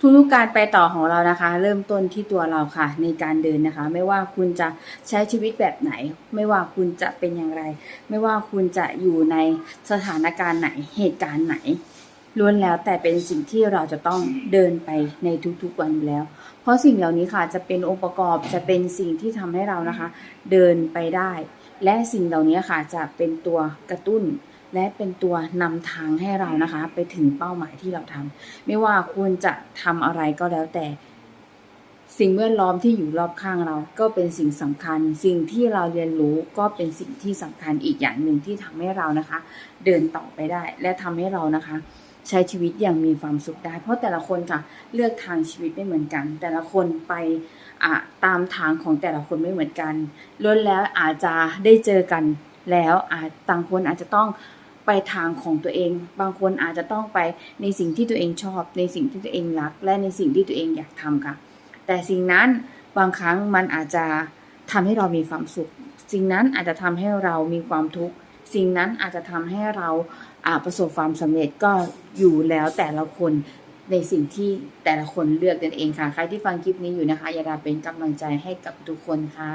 ทุกๆการไปต่อของเรานะคะ เริ่มต้นที่ตัวเราค่ะ ในการเดินนะคะ ไม่ว่าคุณจะใช้ชีวิตแบบไหน ไม่ว่าคุณจะเป็นอย่างไร ไม่ว่าคุณจะอยู่ในสถานการณ์ไหนเหตุการณ์ไหนล้วนแล้วแต่เป็นสิ่งที่เราจะต้องเดินไปในทุกๆวันอยู่แล้ว เพราะสิ่งเหล่านี้ค่ะจะเป็นองค์ประกอบจะเป็นสิ่งที่ทำให้เรานะคะ เดินไปได้ และสิ่งเหล่านี้ค่ะจะเป็นตัวกระตุ้น และเป็นตัวนำทางให้เรานะคะ ไปถึงเป้าหมายที่เราทำไม่ว่าคุณจะทำอะไรก็แล้วแต่ สิ่งแวดล้อมที่อยู่รอบข้างเรา ก็เป็นสิ่งสำคัญ สิ่งที่เราเรียนรู้ก็เป็นสิ่งที่สำคัญอีกอย่างหนึ่งที่ทำให้เรานะคะ เดินต่อไปได้ และทำให้เรานะคะ ใช้ชีวิตอย่างมีความสุขได้ เพราะแต่ละคนค่ะเลือกทางชีวิตไม่เหมือนกัน แต่ละคนไปตามทางของแต่ละคนไม่เหมือนกันล้วนแล้วอาจจะได้เจอกัน แล้วอาจต่างคนอาจจะต้องไปทางของตัวเอง บางคนอาจจะต้องไปในสิ่งที่ตัวเองชอบ ในสิ่งที่ตัวเองรัก และในสิ่งที่ตัวเองอยากทำค่ะ แต่สิ่งนั้นบางครั้งมันอาจจะทำให้เรามีความสุข สิ่งนั้นอาจจะทำให้เรามีความทุกข์ สิ่งนั้นอาจจะทำให้เราอ่าประสบความสำเร็จก็อยู่แล้วแต่ละคนในสิ่งที่แต่ละคนเลือกนั่นเองค่ะ ใครที่ฟังคลิปนี้อยู่นะคะ อย่าลืมเป็นกำลังใจให้กับทุกคนค่ะ